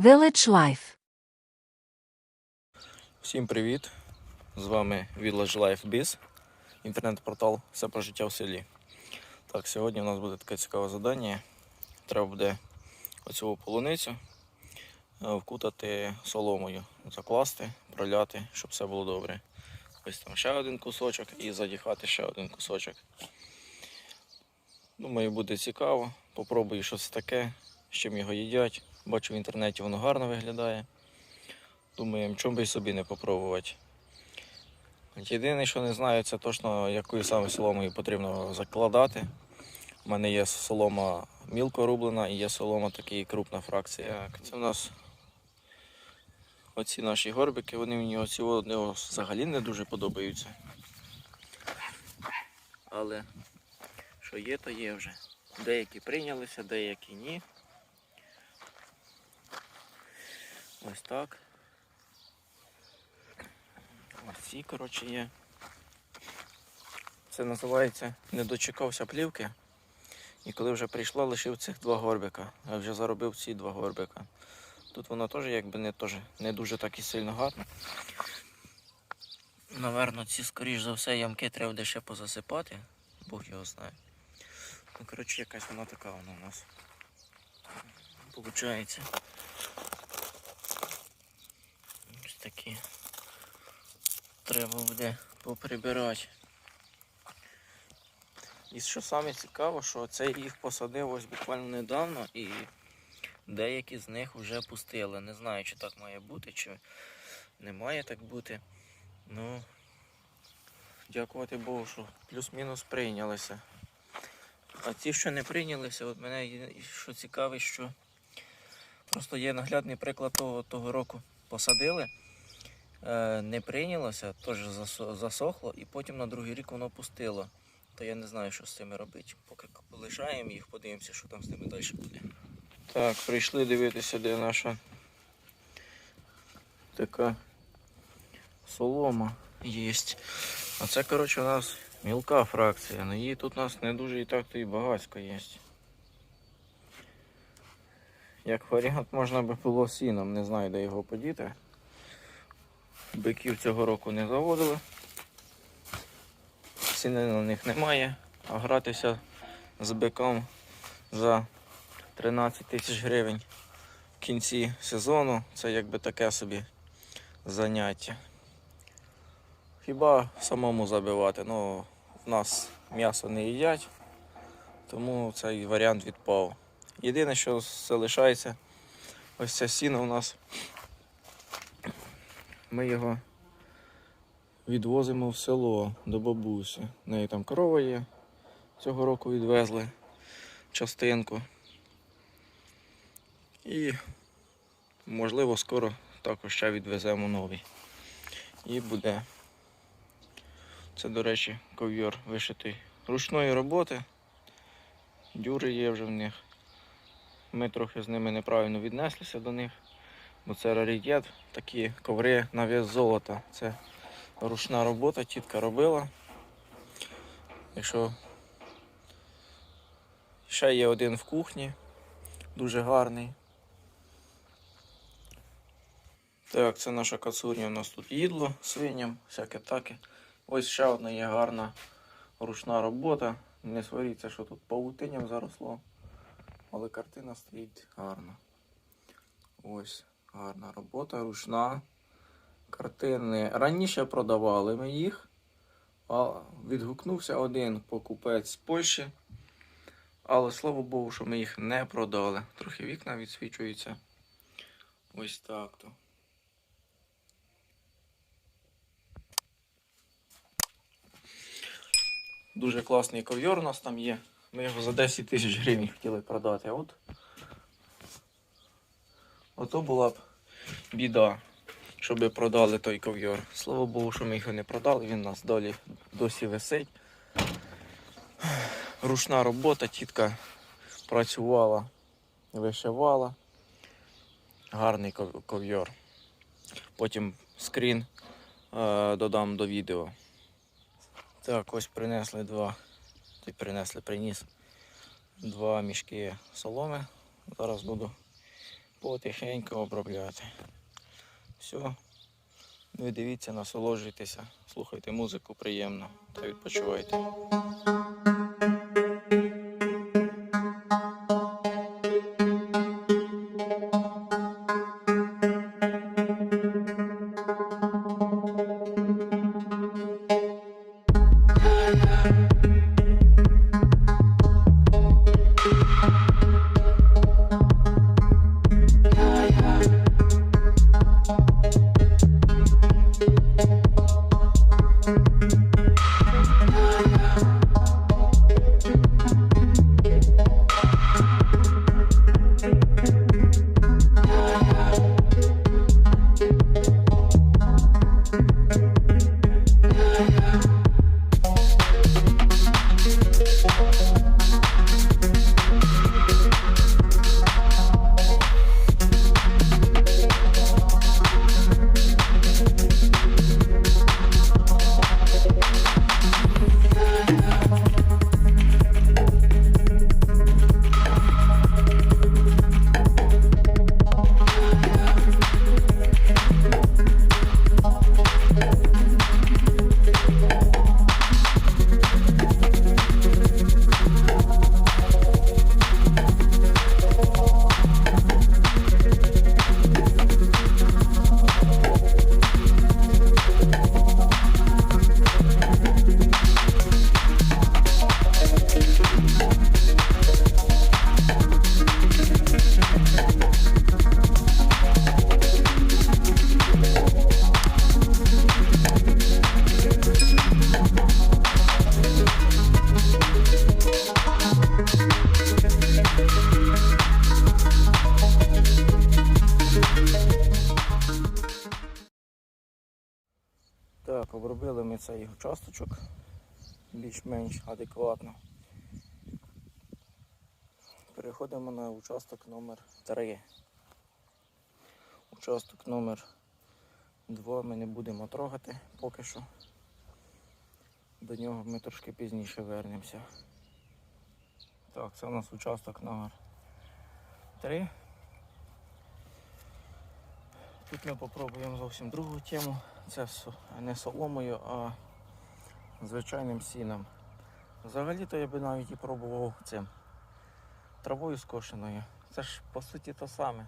Village Life. Всім привіт! З вами Village Life Biz, інтернет-портал Все про життя в селі. Так, сьогодні у нас буде таке цікаве завдання. Треба буде оцю полуницю е, вкутати соломою, закласти, проляти, щоб все було добре. Ось там ще один кусочок і задіхати ще один кусочок. Думаю, буде цікаво. Попробую що це таке, з чим його їдять. Бачу в інтернеті воно гарно виглядає. Думаємо, чому би й собі не попробувати. Єдине, що не знаю, це точно якою саме соломою потрібно закладати. У мене є солома мілко рублена і є солома такий крупна фракція. Так, Це у нас оці наші горбики, вони мені оці взагалі не дуже подобаються. Але що є, то є вже. Деякі прийнялися, деякі ні. Ось так. Ось коротше, є. Це називається не дочекався плівки. І коли вже прийшла, лишив цих два горбика. Я вже заробив ці два горбика. Тут воно теж якби не, теж, не дуже так і сильно гарно. Наверно, ці, скоріш за все, ямки треба буде ще позасипати. Бог його знає. Ну, коротше, якась вона така вона у нас. Получається. Ось такі. Треба буде поприбирати. І що саме цікаво, що це їх посадив ось буквально недавно і деякі з них вже пустили. Не знаю, чи так має бути, чи не має так бути. Ну, дякувати Богу, що плюс-мінус прийнялися. А ті, що не прийнялися, от мене що цікавить, що просто є наглядний приклад того, того року. Посадили, не прийнялося, теж засохло, і потім на другий рік воно пустило. То я не знаю, що з цими робити. Поки лишаємо їх, подивимося, що там з ними далі буде. Так, прийшли дивитися, де наша така солома є. А це, коротше, у нас мілка фракція. Ну її тут у нас не дуже і так то і багатько є. Як варіант можна би було сіном, не знаю, де його подіти. Биків цього року не заводили. Ціни на них немає, а гратися з биком за 13 тисяч гривень в кінці сезону це якби таке собі заняття. Хіба самому забивати, ну в нас м'ясо не їдять, тому цей варіант відпав. Єдине, що залишається, ось це сіно у нас. Ми його відвозимо в село до бабусі. В неї там корова є. Цього року відвезли частинку. І можливо скоро також ще відвеземо новий. І буде. Це, до речі, ков'йор вишитий ручної роботи. Дюри є вже в них. Ми трохи з ними неправильно віднеслися до них, бо це раритет, такі коври на вес золота. Це ручна робота, тітка робила. Якщо ще є один в кухні, дуже гарний. Так, це наша кацурня. У нас тут їдло свиням, всяке таке. Ось ще одна є гарна ручна робота. Не сваріться, що тут павутинням заросло. Але картина стоїть гарна. Ось гарна робота, ручна. Картини. Раніше продавали ми їх, а відгукнувся один покупець з Польщі. Але слава Богу, що ми їх не продали. Трохи вікна відсвічуються. Ось так то. Дуже класний ковйор у нас там є. Ми його за 10 тисяч гривень хотіли продати. От ото була б біда, щоб продали той ковйор. Слава Богу, що ми його не продали, він нас долі досі висить. Ручна робота, тітка працювала, вишивала. Гарний ков- ковйор. Потім скрін е, додам до відео. Так, ось принесли два. Ти принесли, приніс два мішки соломи. Зараз буду потихеньку обробляти. Все. Ви дивіться, насолоджуйтеся, слухайте музику приємно та відпочивайте. Так, обробили ми цей участочок більш-менш адекватно. Переходимо на участок номер 3. Участок номер 2 ми не будемо трогати поки що. До нього ми трошки пізніше вернемося. Так, це у нас участок номер 3. Тут ми попробуємо зовсім другу тему. Це не соломою, а звичайним сіном. Взагалі-то я би навіть і пробував цим травою скошеною. Це ж по суті то саме.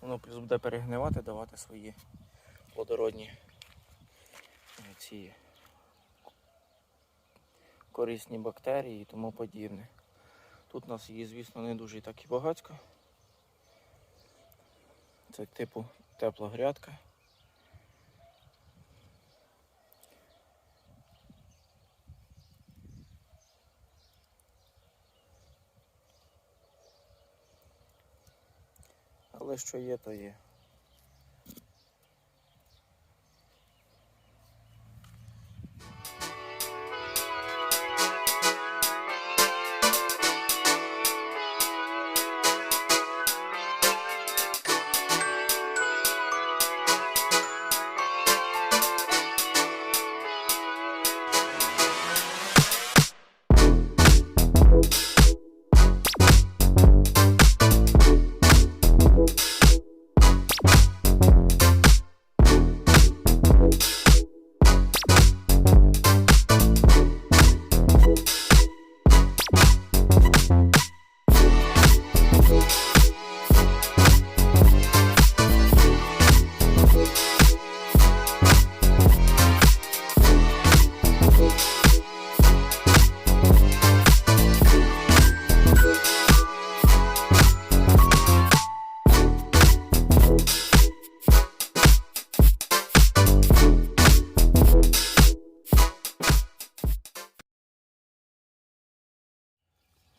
Воно плюс буде перегнивати, давати свої плодородні е, ці корисні бактерії і тому подібне. Тут у нас її, звісно, не дуже і так і багатько. Це типу тепла грядка. Але що є, то є.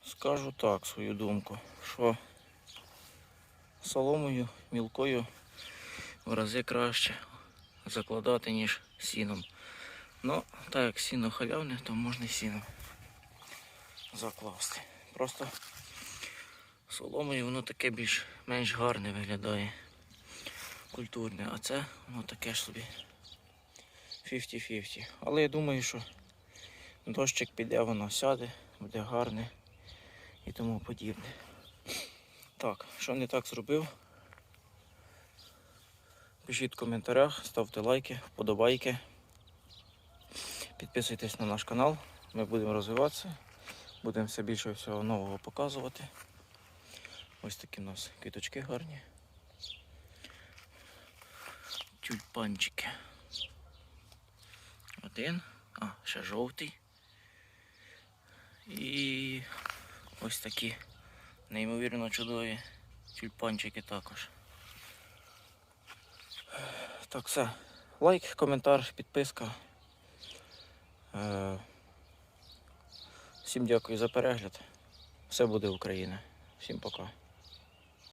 Скажу так свою думку, що соломою мілкою в рази краще закладати, ніж сіном. Ну, так як сіно халявне, то можна і сіном закласти. Просто соломою воно таке більш-менш гарне виглядає. Культурне, а це воно таке ж собі 50-50. Але я думаю, що дощик піде, воно сяде, буде гарне і тому подібне. Так, що не так зробив? Пишіть в коментарях, ставте лайки, вподобайки. Підписуйтесь на наш канал. Ми будемо розвиватися. Будемо все більше всього нового показувати. Ось такі у нас квіточки гарні. Тюльпанчики. Один. А, ще жовтий. І ось такі неймовірно чудові тюльпанчики також. Так, все. Лайк, коментар, підписка. Е, Всім дякую за перегляд. Все буде Україна. Всім пока.